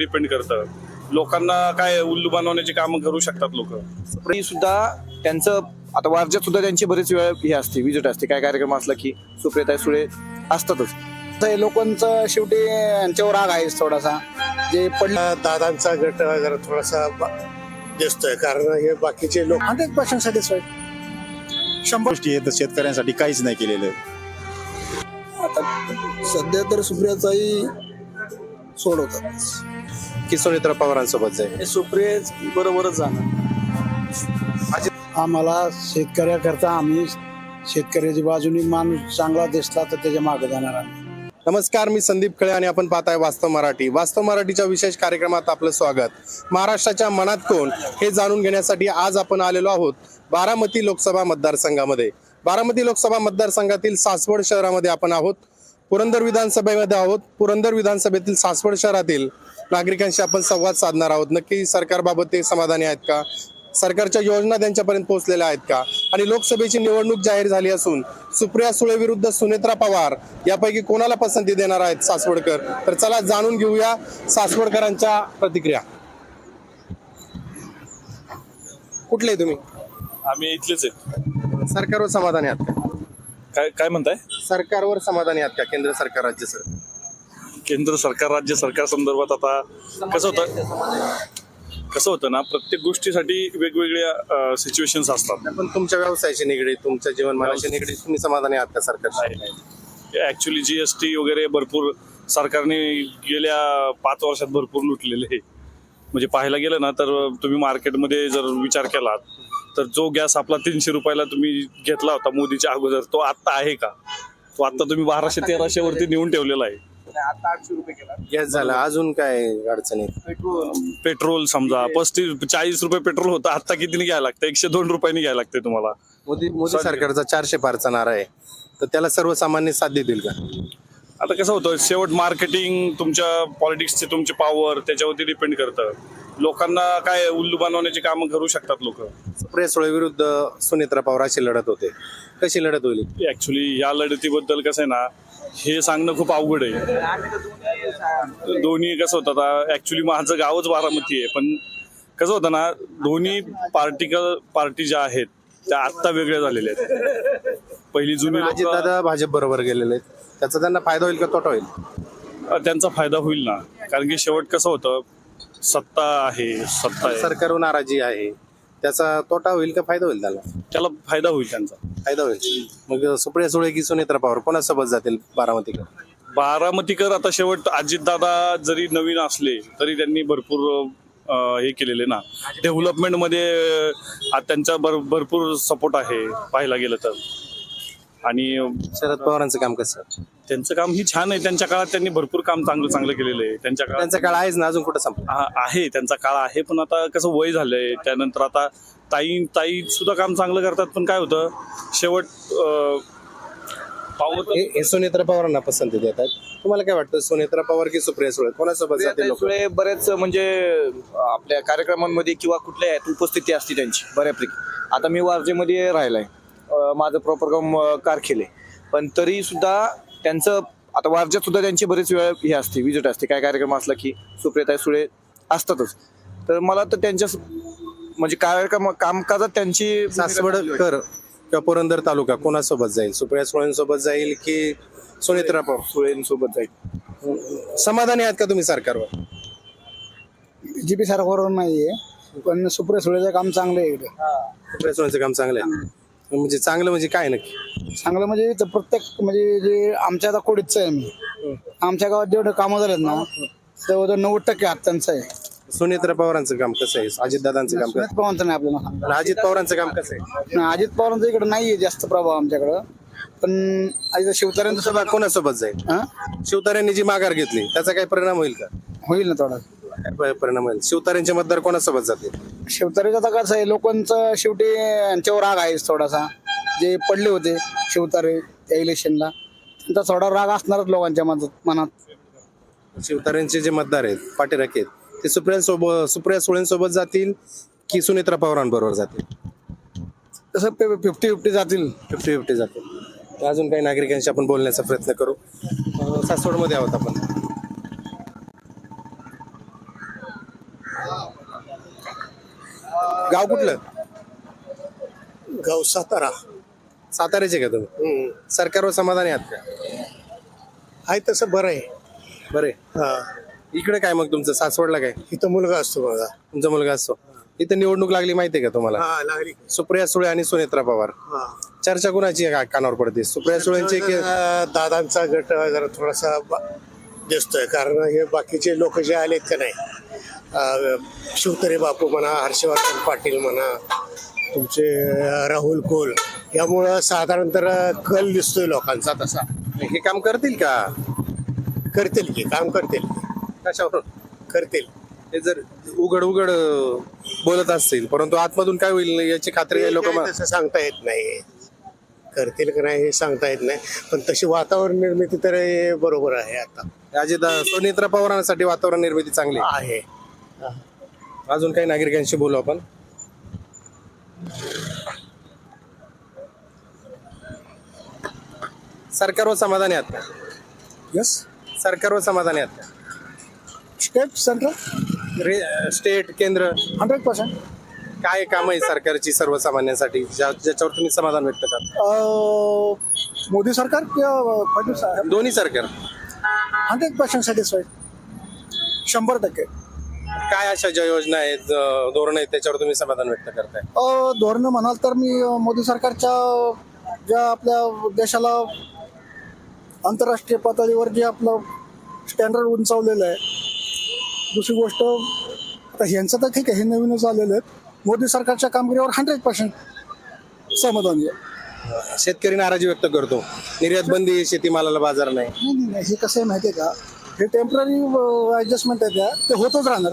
Depend करतं. लोकांना काय उल्लू बनवण्याची कामं करू शकतात लोक. सुद्धा त्यांचं आता वारज्यात सुद्धा त्यांची बरीच वेळ हे असते विजिट असते. काय कार्यक्रम असला की सुप्रियता सुळे असतातच. तर लोकांचं शेवटी यांच्यावर राग आहे थोडासा. जे पडलं दादांचा गट जरा थोडासा ब- दिसतोय. कारण हे बाकीचे लोक हंड्रेड पर्सेंट सॅटिस्फाईड. शंभर गोष्टी आहेत शेतकऱ्यांसाठी काहीच नाही केलेलं आता सध्या तर सुप्रियाचाही सोडवतात. की सुनेत्रा पवारांसोबत जाईल. सुप्रिय बरोबरच जाणार. आम्हाला शेतकऱ्याकरता आम्ही शेतकऱ्याची बाजूनी माणूस चांगला दिसला तर त्याच्यामागे जाणार आम्ही. नमस्कार मी संदीप खळे आणि आपण पाहताय वास्तव मराठी. वास्तव मराठीच्या विशेष कार्यक्रमात आपलं स्वागत. महाराष्ट्राच्या मनात कोण हे जाणून घेण्यासाठी आज आपण आलेलो आहोत बारामती लोकसभा मतदारसंघामध्ये. बारामती लोकसभा मतदारसंघातील सासवड शहरामध्ये आपण आहोत. पुरंदर विधानसभेमध्ये आहोत. पुरंदर विधानसभेतील सासवड शहरातील नागरिकांशी आपण संवाद साधणार आहोत. नक्की सरकारबाबत ते समाधानी आहेत का? सरकारच्या योजना त्यांच्यापर्यंत पोहोचलेल्या आहेत का? आणि लोकसभेची निवडणूक जाहीर झाली असून सुप्रिया सुळे विरुद्ध सुनेत्रा पवार यापैकी कोणाला पसंती देणार आहेत सासवडकर? तर चला जाणून घेऊया सासवडकरांच्या प्रतिक्रिया. कुठले तुम्ही? आम्ही इथलेच आहे सरकारवर समाधानी आहात का? काय काय म्हणताय? सरकारवर समाधानी आहात का? केंद्र सरकार राज्य सरकार? केंद्र सरकार राज्य सरकार संदर्भात आता कसं होतं? कसं होतं ना प्रत्येक गोष्टीसाठी वेगवेगळ्या सिच्युएशन्स असतात. पण तुमच्या व्यवसायाशी निगडीत तुमच्या जीवनमानाशी निगडीत तुम्ही समाधानी आहात का सरकार ऍक्च्युली जीएसटी वगैरे भरपूर सरकारने गेल्या पाच वर्षात भरपूर लुटलेले आहे. म्हणजे पाहायला गेलं ना तर तुम्ही मार्केटमध्ये जर विचार केला तर जो गॅस आपला तीनशे रुपयाला तुम्ही घेतला होता मोदीच्या अगोदर तो आत्ता आहे का? तो आता तुम्ही बाराशे तेराशे वरती नेऊन ठेवलेला आहे. गॅस झाला. अजून काय अडचणी पेट्रोल. समजा पस्तीस चाळीस रुपये पेट्रोल होतं. आता कितीने घ्यायला लागतं एकशे दोन रुपयाने घ्यायला लागते तुम्हाला. मोदी मोदी सरकारचा चारशे पारचा नारा आहे. तर त्याला सर्वसामान्य साथ देतील का? आता कसं होतं शेवट मार्केटिंग तुमच्या पॉलिटिक्सचे तुमचे पॉवर त्याच्यावरती डिपेंड करतं. लोकांना काय उल्लू बनवण्याची कामं करू शकतात लोक. सुप्रिया सुळे विरुद्ध सुनेत्रा पवार अशी लढत होते. कशी लढत होईल? ऍक्च्युली या लढतीबद्दल कसं आहे ना हे सांगणं खूप अवघड आहे. दोन्ही कसं होतं आता ऍक्च्युली माझं गावच बारामती आहे पण कसं होतं ना दोन्ही पार्टिकल पार्टी ज्या आहेत त्या आत्ता वेगळ्या झालेल्या आहेत. पहिली जुनी दादा भाजप बरोबर गेलेले आहेत. त्याचा त्यांना फायदा होईल का तोटा होईल? त्यांचा फायदा होईल ना. कारण की शेवट कसं होतं सत्ता आहे सत्ता सरकारवर नाराजी आहे. त्याचा तोटा होईल का फायदा होईल त्याला? त्याला फायदा होईल त्यांचा. फायदा होईल. मग सुप्रिया सुळे की सुनेत्रा पवार कोणासोबत जातील बारामतीकडे बारामतीकर आता शेवट अजितदादा जरी नवीन असले तरी त्यांनी भरपूर हे केलेले ना. डेव्हलपमेंटमध्ये त्यांचा भर भरपूर सपोर्ट आहे पाहायला गेलं तर. आणि शरद पवारांचं काम कसं? त्यांचं काम ही छान आहे. त्यांच्या काळात त्यांनी भरपूर काम चांगलं चांगलं केलेलं आहे. त्यांच्या काळात त्यांचा काळ आहेच ना अजून कुठं संपला? हा, आहे. त्यांचा काळ आहे पण आता कसं वय झालंय. त्यानंतर आता ताई ताई सुद्धा काम चांगलं करतात पण काय होतं? शेवट अं, तर- हे हे सुनेत्रा पवारांना पसंती देतात. तुम्हाला काय वाटतं? सुनेत्रा पवार की सुप्रिया सुळे? कोणासोबत जातील लोक? सुळे बरेच म्हणजे आपल्या कार्यक्रमांमध्ये किंवा कुठल्या यात उपस्थिती असते त्यांची बऱ्यापैकी. आता मी वारजेमध्ये राहिलाय. माझं प्रॉपर काम कारखेल. आहे पण तरी सुद्धा त्यांचं आता वारज्यात सुद्धा त्यांची बरीच वेळ हे असते विजिट असते. काय कार्यक्रम असला की सुप्रियता सुळे असतातच. तर मला तर त्यांच्या म्हणजे कार्यक्रम कामकाजात त्यांची सासवडकर किंवा पुरंदर तालुका कोणासोबत जाईल? सुप्रिया सुळेंसोबत जाईल की सुनेत्रा सुळेंसोबत जाईल. समाधानी आहात का तुम्ही सरकारवर? बीजेपी सरकारवर नाहीये पण सुप्रिया सुळेचं काम चांगलं आहे इकडे. सुप्रिया सुळेंचं काम चांगलं आहे. म्हणजे चांगलं म्हणजे काय नक्की? चांगलं म्हणजे इथं प्रत्येक म्हणजे जे आमच्या आता कोडीचं आहे मी. आमच्या गावात जेवढे कामं झालेत ना तेवढं नव्वद टक्के हात त्यांचं आहे. सुनेत्रा पवारांचं काम कसं आहे? अजितदादांचं काम कसं सुनीत पवारांचं नाही आपल्याला. आहे आणि अजित पवारांचं काम कसं आहे? नाही, अजित पवारांचं इकडे नाहीये जास्त प्रभाव आमच्याकडं. पण आज शिवतार्यांचं सभा कोणासोबत जाईल? हा? शिवतारेंनी जी माघार घेतली त्याचा काही परिणाम होईल का? होईल ना थोडा. काय प- परिणाम होईल. शिवतारेंचे मतदार कोणासोबत जातील? शिवतारेचं आता कसं आहे लोकांचं शेवटी यांच्यावर राग आहे थोडासा. जे पडले होते शिवतारे त्या इलेक्शनला त्यांचा थोडा राग असणारच लोकांच्या मनात मनात. शिवतारेंचे जे मतदार आहेत पाठीराखे आहेत ते सुप्रिया सोबत सुप्रिया सुळेंसोबत जातील की सुनेत्रा पवारांबरोबर जातील? तसं फिफ्टी फिफ्टी जातील. फिफ्टी फिफ्टी जातील अजून काही नागरिकांशी आपण बोलण्याचा प्रयत्न करू. अं, सासवडमध्ये आहोत आपण. गाव कुठलं? गाव सातारा. साताऱ्याचे का तुम्ही? सरकारवर समाधानी आहात का? आहे तसं बरं आहे. बरे हा. इकडे काय मग तुमचं? सासवडला काय? इथं मुलगा असतो माझा तुमचा मुलगा असतो. इथं निवडणूक लागली माहितीये का तुम्हाला? हा लागली. सुप्रिया सुळे आणि सुनेत्रा पवार. हा. चर्चा कुणाची आहे का- कानावर पडते? सुप्रिया सुळेंची की दादांचा गट जरा थोडासा बा- दिसतोय. कारण हे बाकीचे लोक जे आलेत का नाही? शिवतरे बापू म्हणा हर्षवर्धन पाटील म्हणा तुमचे राहुल कोल यामुळं साधारण तर कल दिसतोय लोकांचा तसा. हे काम करतील का? करतील की काम करतील. कशावर करतील. हे जर उघड उघड अं, बोलत असतील परंतु आतमधून काय होईल याची खात्री लोक तसं सांगता येत नाही. करतील का नाही हे सांगता येत नाही. पण तशी वातावरण निर्मिती तर हे बरोबर आहे आता. अजित सुनेत्रा पवारांसाठी वातावरण निर्मिती चांगली आहे. आहे. अजून काही नागरिकांशी बोलू आपण. सरकारवर समाधानी आहात का? यस सरकारवर समाधानी आहात का? स्टेट सेंट्रल रे- स्टेट केंद्र? हंड्रेड पर्सेंट काय काम आहे सरकारची सर्वसामान्यांसाठी? ज्या- ज्याच्यावर तुम्ही समाधान व्यक्त करता? मोदी सरकार किंवा फडणवीस दोन्ही सरकार. हंड्रेड पर्सेंट सॅटिस्फाईड शंभर टक्के. काय अशा ज्या योजना आहेत धोरण आहेत त्याच्यावर तुम्ही समाधान व्यक्त करताय? अ, धोरणं म्हणाल तर मी अ, मोदी सरकारच्या ज्या आपल्या देशाला आंतरराष्ट्रीय पातळीवर जे आपलं स्टँडर्ड उंचावलेलं आहे दुसरी गोष्ट आता ह्यांचं तर ठीक आहे हे नवीनच आलेले आहेत. मोदी सरकारच्या कामगिरीवर हंड्रेड पर्सेंट समाधानी आहे. शेतकरी नाराजी व्यक्त करतो. निर्यात बंदी शेतीमालाला बाजार नाही. नाही नाही नाही हे कसं आहे माहिती आहे का? हे टेंपररी ॲडजस्टमेंट आहे त्या ते होतच राहणार.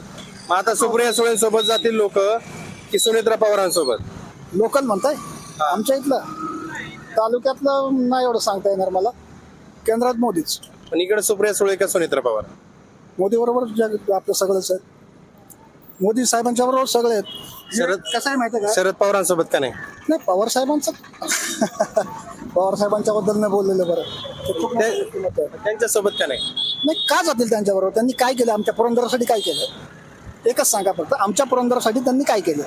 मग आता सुप्रिया सुळेंसोबत जातील लोक की सुनेत्रा पवारांसोबत? लोकल म्हणताय? आमच्या इथलं. तालुक्यातलं नाही एवढं सांगता येणार मला. केंद्रात मोदीच. पण इकडे सुप्रिया सुळे का सुनेत्रा पवार? मोदी बरोबर जग आपलं सगळंच आहे. मोदी साहेबांच्या बरोबर सगळे आहेत. शरद- कसं आहे माहिती आहे का? शरद पवारांसोबत का नाही? नाही पवार साहेबांचं पवार साहेबांच्या बद्दल नाही बोललेलं बरं. ते खूप मोठं व्यक्तिमत्व आहे. त्यांच्यासोबत का नाही? नाही का जातील त्यांच्याबरोबर? त्यांनी काय केलं? आमच्या पुरंदरासाठी काय केलं? एकच सांगा फक्त आमच्या पुरंदरासाठी त्यांनी काय केलं?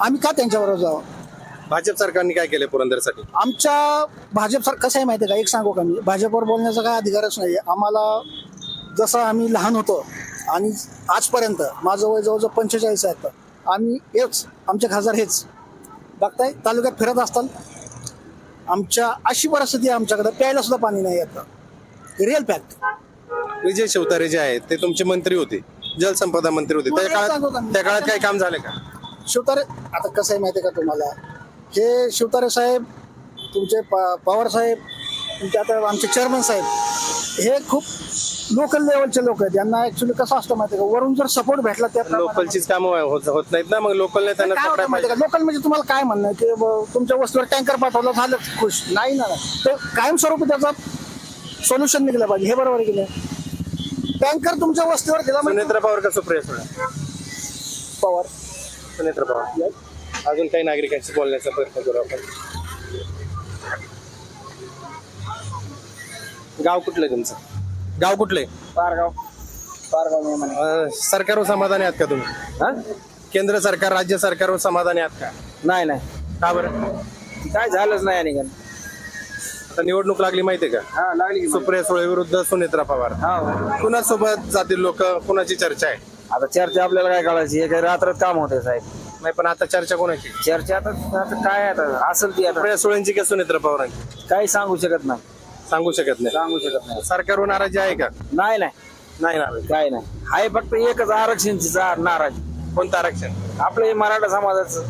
आम्ही का त्यांच्याबरोबर जावं? भाजप सरकारने काय केलं पुरंदरसाठी? आमच्या भाजप सर कसं आहे माहिती आहे का? एक सांगू का मी? भाजपवर बोलण्याचा काय अधिकारच नाही आम्हाला जसं आम्ही लहान होतो आणि आजपर्यंत माझं वय जवळजवळ पंचेचाळीस आहे आता. आम्ही हेच आमचे खासदार हेच. बघताय तालुक्यात फिरत असतात आमच्या अशी परिस्थिती आहे आमच्याकडे प्यायला सुद्धा पाणी नाही येतं रिअल फॅक्ट विजय शिवतारे जे आहेत ते तुमचे मंत्री होते. जलसंपदा मंत्री होते. त्या मला सांगू का? काळात मी? त्या काळात काही काम झालं का? शिवतारे आता कसं आहे माहिती आहे का तुम्हाला? हे शिवतारे साहेब तुमचे प- पवार साहेब तुमचे आता आमचे चेअरमन साहेब हे खूप लोकल लेवलचे लोक आहेत. यांना ऍक्च्युली कसं असतं माहिती आहे का? वरून जर सपोर्ट भेटला त्या लोकलचीच कामं होत होत नाहीत ना मग लोकलने त्यांना पकडायला का? लोकल म्हणजे तुम्हाला काय म्हणणं आहे? की ब- तुमच्या वस्तूवर टँकर पाठवलं झालं खुश. नाही ना. तर कायमस्वरूपी त्याचा सोल्युशन निघलं पाहिजे. हे बरोबर आहे की नाही? टँकर तुमच्या वस्तूवर दिला म्हणजे सुनेत्रा पवार का सुप्रिया सुळे? पवार. सुनेत्रा पवार. अजून काही नागरिकांशी बोलण्याचा प्रयत्न करू आपण. गाव कुठलं तुमचं? गाव कुठलंय पारगाव पारगाव मी म्हणे. अं, सरकारवर समाधानी आहात का तुम्ही? हा? केंद्र सरकार राज्य सरकारवर समाधानी आहात का? नाही नाही. का बरं? काय झालंच नाही आणि आता निवडणूक लागली माहितीये का? हा लागली सुप्रिया सुळे विरुद्ध सुनेत्रा पवार. हा. कुणासोबत जातील लोक? कुणाची चर्चा आहे? आता चर्चा आपल्याला काय कळायची हे काही रात्रात काम होते साहेब. नाही पण आता चर्चा कोणाची? चर्चा आता आता काय आता? असेल ती आता. सुप्रिया सुळेंची का सुनेत्रा पवारांची? काही सांगू शकत नाही. सांगू शकत नाही. सांगू शकत नाही. सरकारवर नाराजी आहे का? नाही नाही. नाही नाराजी. काय नाही. आहे फक्त एकच आरक्षणची जा- नाराज. कोणतं आरक्षण? आपलं हे मराठा समाजाचं.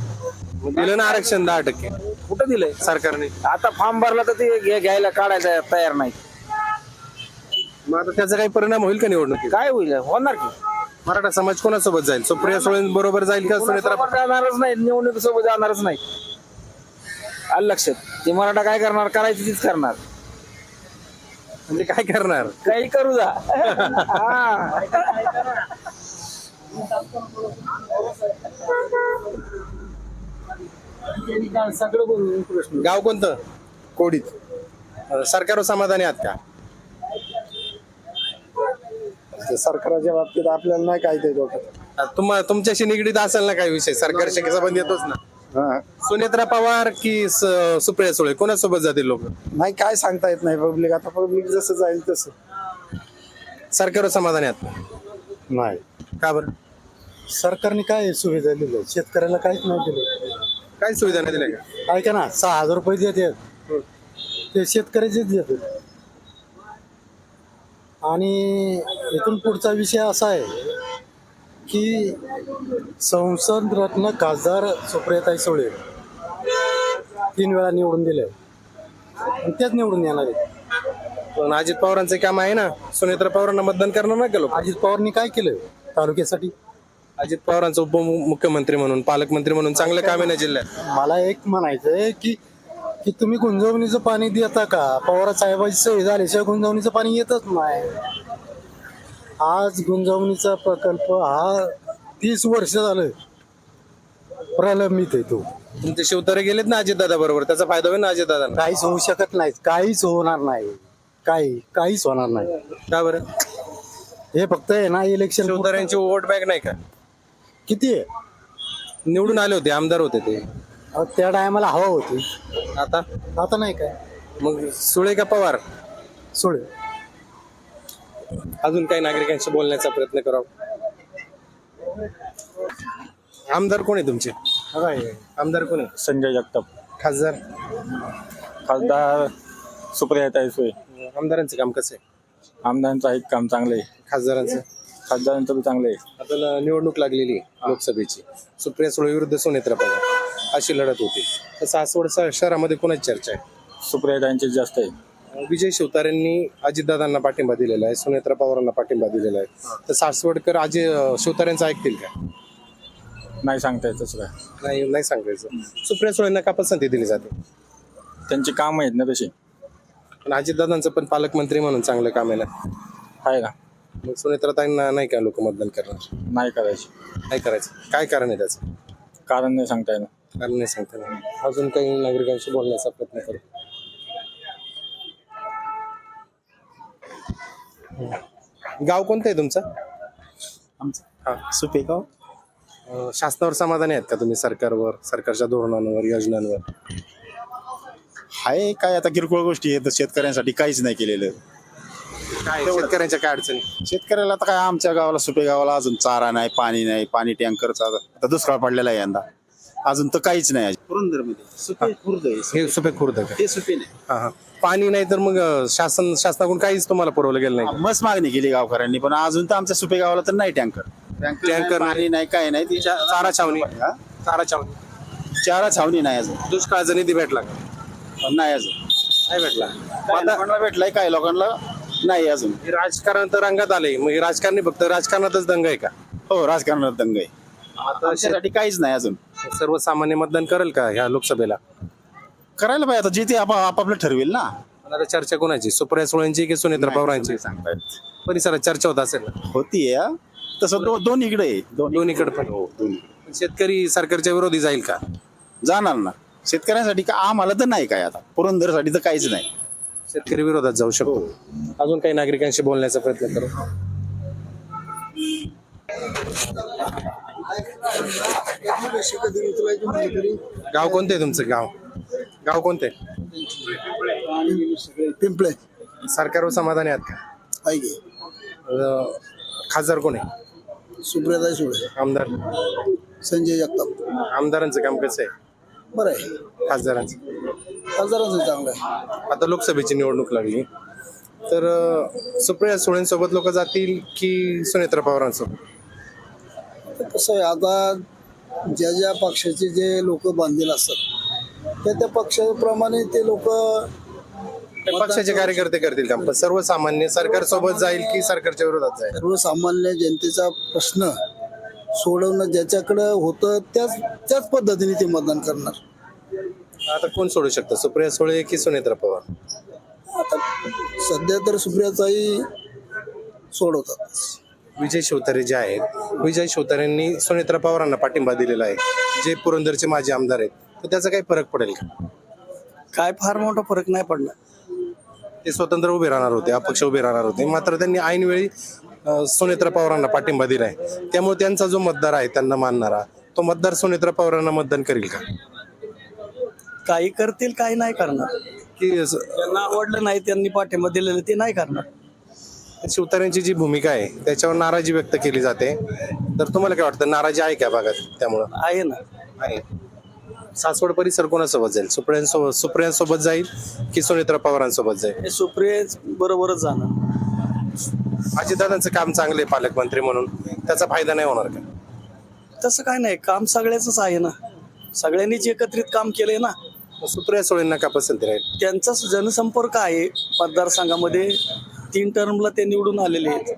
दिलं ना आरक्षण दहा टक्के. कुठं दिलंय सरकारने? आता फॉर्म भरला तर ते घे- घ्यायला काढायला तयार नाही. मग आता त्याचा काही परिणाम होईल का निवडणुकीत? काय होईल? होणार की? मराठा समाज कोणासोबत जाईल? सुप्रिया सुळे बरोबर जाईल का सुनेत्रा कोणासोबत जाणारच नाही निवडणुकी सोबत जाणारच नाही. आलं लक्षात? ते मराठा काय करणार? करायची तीच करणार. म्हणजे काय करणार? काही करू जा. हा. गाव कोणतं? कोडीत. अं, सरकारवर समाधानी आहात का? सरकारच्या बाबतीत आपल्याला नाही काय ते डोक्यात. तुम्हा तुमच्याशी निगडीत असेल ना काही विषय? सरकारशी संबंध येतोच ना? सुनेत्रा पवार की स- सुप्रिया सुळे? कोणासोबत जातील लोक? नाही काय सांगता येत नाही पब्लिक आता पब्लिक जसं जाईल तसं. सरकारवर समाधान आहेत नाही. का बरं? सरकारने काय सुविधा दिल्या? शेतकऱ्याला काहीच नाही दिलं. काय सुविधा नाही दिल्या का? ऐका ना सहा हजार रुपये देतात. ते शेतकऱ्याचेच देतात. आणि इथून पुढचा विषय असा आहे की संसद रत्न खासदार सुप्रियाताई सुळे तीन वेळा निवडून दिले. आणि तेच निवडून येणार आहेत. पण अजित पवारांचं काम आहे ना? सुनेत्रा पवारांना मतदान करणार नाही का लोक? अजित पवारनी काय केलं? तालुक्यासाठी. अजित पवारांचं उपमुख्यमंत्री म्हणून पालकमंत्री म्हणून चांगलं काम आहे ना जिल्ह्यात? मला एक म्हणायचंय की की तुम्ही गुंजवणीचं पाणी देता का? पवार साहेबांची सही झाल्याशिवाय गुंजवणीचं पाणी येतच नाही. आज गुंजवणीचा प्रकल्प हा तीस वर्ष झालं प्रलंबित आहे तो. तुमचे शिवतारे गेलेत ना अजित दादा बरोबर? त्याचा फायदा होईल ना अजित दादा काहीच होऊ शकत नाही काहीच होणार नाही. काही काहीच होणार नाही. का बरं? हे फक्त आहे ना इलेक्शन शिवतारेंची वोट बँक नाही का? किती? आहे निवडून आले होते आमदार होते ते. अहो, त्या टायमाला हवा होती. आता? आता नाही काय. मग सुळे का पवार? सोड अजून काही नागरिकांशी बोलण्याचा प्रयत्न करावा. आमदार कोण आहे तुमचे? आमदार कोण आहे? संजय जगताप. खासदार? खासदार सुप्रियाताई सोय आमदारांचं काम कसं आहे? आमदारांचं एक काम चांगलं आहे. खासदारांचं? खासदारांचं बी चांगलं आहे. आता ल- निवडणूक लागलेली आहे लोकसभेची. सुप्रिया सुळे विरुद्ध सुनेत्रा पवार. अशी लढत होती. तर सासवड स- शहरामध्ये कोणाची चर्चा आहे? सुप्रियाताईंचे जास्त आहे. विजय शिवतारेंनी अजितदादांना पाठिंबा दिलेला आहे सुनेत्रा पवारांना पाठिंबा दिलेला आहे. तर सासवडकर अजय शिवतारेंचं ऐकतील का? नाही सांगता येत तसं काय. नाही नाही सांगायचं सुप्रिया सुळेंना का पसंती दिली जाते? त्यांची कामं आहेत ना तशी. पण अजितदादांचं पण पालकमंत्री म्हणून चांगलं काम आहे ना? आहे ना. मग सुनेत्राताईंना नाही का लोक मतदान करणार? नाही करायची. काय करायचं. काय कारण आहे त्याचं? कारण नाही सांगता येणार. कारण नाही सांगता येणार. अजून काही नागरिकांशी बोलण्याचा प्रयत्न करू. गाव कोणतं आहे तुमचं? आमचं. सुपेगाव अं, शासनावर समाधानी आहेत का तुम्ही सरकारवर सरकारच्या धोरणांवर योजनांवर? आहे काय आता किरकोळ गोष्टी आहेत शेतकऱ्यांसाठी काहीच नाही केलेलं. काय शेतकऱ्यांच्या काय अडचणी? शेतकऱ्याला आता काय आमच्या गावाला सुपे गावाला अजून चारा नाही पाणी नाही पाणी टँकरचा आता दुष्काळ पडलेला आहे यंदा. अजून तर काहीच नाही पुरंदरमध्ये. सुपे खुर्द आहे हे सुपे खुर्द का ते सुपे नाही. हा हा. पाणी नाही तर मग अं, शासन शासनाकडून काहीच तुम्हाला पुरवलं गेलं नाही. मस्त मागणी केली गावकऱ्यांनी पण अजून तर आमच्या सुपे गावाला तर नाही टँकर. टँकर पाणी नाही काय नाही. ती चा- चारा छावणी. हा? चारा छावणी. चारा छावणी नाही अजून. दुष्काळाचा निधी भेटला का? पण नाही अजून. नाही भेटला. भेटलाय काही लोकांना? नाही अजून. हे राजकारण तर रंगात आले मग हे राजकारणी फक्त राजकारणातच दंग आहे का? हो राजकारणात दंग आहे. आता आमच्यासाठी काहीच नाही अजून. सर्वसामान्य मतदान करेल का ह्या लोकसभेला? करायला पाहिजे. आता जे ते आपा- आपापलं ठरवेल ना. पण आता चर्चा कोणाची? सुप्रिया सुळेंची की सुनेत्रा पवारांची. परिसरात चर्चा होत असेल ना? होतीये हा. तसं दो- दोन्हीकडे आहे. दोन्ही दोन्हीकडे पण. हो पण शेतकरी सरकारच्या विरोधी जाईल का? जाणार ना. शेतकऱ्यांसाठी का आम्हाला तर नाही काय आता. पुरंदरसाठी तर काहीच नाही. शेतकरी विरोधात जाऊ शकतो. अजून काही नागरिकांशी बोलण्याचा प्रयत्न करू. गाव कोणते आहे तुमचं? गाव. गाव कोणते पिंपळे. सरकारवर समाधानी आहात का? आहे अं, खासदार कोण आहे? सुप्रियाताई सुळे. आमदार. संजय जगताप. आमदारांचं काम कसं आहे? बरं आहे. खासदारांचं. खासदारांचं चांगलं आहे. आता लोकसभेची निवडणूक लागली. तर अं, सुप्रिया सुळेंसोबत लोक जातील की सुनेत्रा पवारांसोबत? तर कसं आहे आता ज्या ज्या पक्षाचे जे लोक बांधील असतात त्या त्या पक्षाप्रमाणे ते लोक पक्षाचे कार्यकर्ते करतील का? पण सर्वसामान्य सरकार सोबत जाईल की सरकारच्या विरोधात जाईल? सर्वसामान्य जनतेचा प्रश्न सोडवणं ज्याच्याकडं होतं त्याच त्याच पद्धतीने ते मतदान करणार. आता कोण सोडू शकतं? सुप्रिया सुळे की सुनेत्रा पवार? आता सध्या तर सुप्रियाताई सोडवतात. विजय शिवतारे जे आहेत विजय शिवतारेंनी सुनेत्रा पवारांना पाठिंबा दिलेला आहे. जे पुरंदरचे माजी आमदार आहेत तर त्याचा काही फरक पडेल का? काय फार मोठा फरक नाही पडला ते स्वतंत्र उभे राहणार होते अपक्ष उभे राहणार होते. मात्र त्यांनी ऐनवेळी अं, सुनेत्रा पवारांना पाठिंबा दिलाय. त्यामुळे त्यांचा जो मतदार आहे त्यांना मानणारा तो मतदार सुनेत्रा पवारांना मतदान करेल का? काही करतील काही नाही करणार. की स- त्यांना आवडलं नाही त्यांनी पाठिंबा दिलेलं ते नाही करणार. शिवतारेंची जी भूमिका आहे त्याच्यावर नाराजी व्यक्त केली जाते. तर तुम्हाला काय वाटतं नाराजी आहे का भागात त्यामुळं? आहे ना. आहे. सासवड परिसर कोणासोबत जाईल? सुप्रियांसोबत सुप्रियांसोबत जाईल की सुनेत्रा पवारांसोबत जाईल? हे सुप्रिय बरोबरच जाणार. अजितदादांचं काम चांगले पालकमंत्री म्हणून. त्याचा फायदा नाही होणार का? तसं काय नाही काम सगळ्याच आहे ना. सगळ्यांनीच एकत्रित काम केलंय ना. सुप्रिया सुळेंना का पसंती राहील? त्यांचाच जनसंपर्क आहे मतदारसंघामध्ये. तीन टर्मला ते निवडून आलेले आहेत.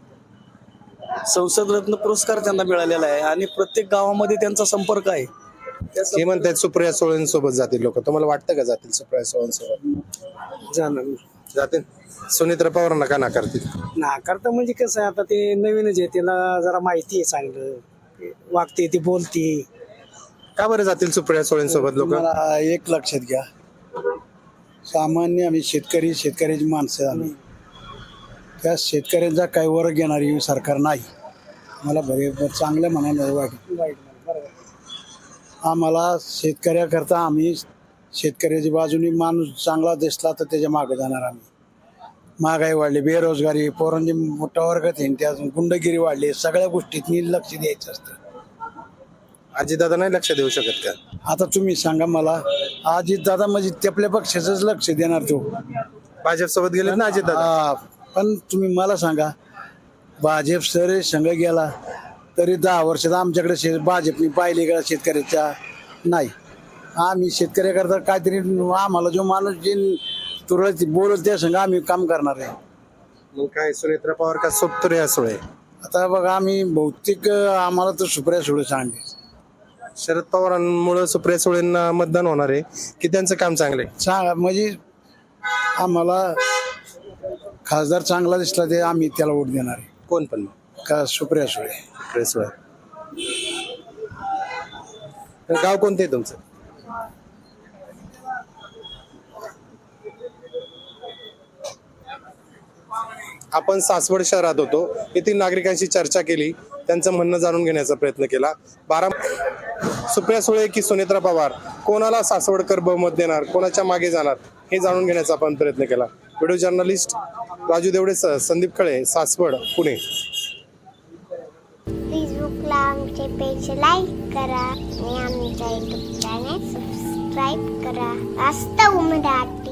संसद रत्न पुरस्कार त्यांना मिळालेला आहे आणि प्रत्येक गावामध्ये त्यांचा संपर्क आहे. हे म्हणतात सुप्रिया सुळेंसोबत जातील लोक तुम्हाला वाटतं का जातील सुप्रिया सुळेंसोबत? जाणार जातील? सुनेत्रा पवारांना का नाकारतील? नाकारता म्हणजे कसं आहे आता ते नवीनच आहे त्याला जरा माहिती आहे चांगलं. वागते ती बोलते. का बरं जातील सुप्रिया सुळेंसोबत लोक? एक लक्षात घ्या. सामान्य आम्ही शेतकरी शेतकऱ्याची माणसं आम्ही. त्या शेतकऱ्यांचा काही वर्ग घेणारी सरकार नाही. मला बरे चांगलं म्हणायला वाईट. आम्हाला शेतकऱ्याकरता आम्ही शेतकऱ्याच्या बाजूने माणूस चांगला दिसला तर त्याच्यामागे जाणार आम्ही. महागाई वाढली बेरोजगारी पोरांची मोठा वर्ग त्या गुंडगिरी वाढली सगळ्या गोष्टीत लक्ष द्यायचं असतं. अजितदादा नाही लक्ष देऊ शकत का? आता तुम्ही सांगा मला अजित दादा म्हणजे ते आपल्या पक्षाचंच लक्ष देणार तो. भाजप सोबत गेले ना अजितदादा हा, पण तुम्ही मला सांगा भाजप सर संघ गेला तरी दहा वर्षात आमच्याकडे शे भाजपने पाहिले का शेतकऱ्याच्या? नाही. आम्ही शेतकऱ्याकरता काहीतरी आम्हाला जो माणूस जे तुरळत बोलत त्या संघ आम्ही काम करणार आहे. मग काय सुनेत्रा पवार का सुप्रिया सुळे? आता बघा आम्ही बहुतेक आम्हाला तर सुप्रिया सुळे सांगले. शरद पवारांमुळे सुप्रिया सुळेंना मतदान होणार आहे. की त्यांचं काम चांगलं आहे? म्हणजे आम्हाला खासदार चांगला दिसला ते आम्ही त्याला वोट देणार आहे. कोण पण? का सुप्रिया सुळे. सुप्रिया सुळे. गाव कोणतं आहे तुमचं? आपण सासवड शहरात होतो. येथील नागरिकांशी चर्चा केली. त्यांचं म्हणणं जाणून घेण्याचा प्रयत्न केला. बारा सुप्रिया सुळे की सुनेत्रा पवार? कोणाला सासवडकर बहुमत देणार? कोणाच्या मागे जाणार? हे जाणून घेण्याचा आपण प्रयत्न केला. व्हिडिओ जर्नलिस्ट राजू देवडे सह संदीप खळे सासवड पुणे. फेसबुकला आमचे पेज लाईक करा आणि आमच्या युट्यूब चॅनल सबस्क्राईब करा. असतं मराठी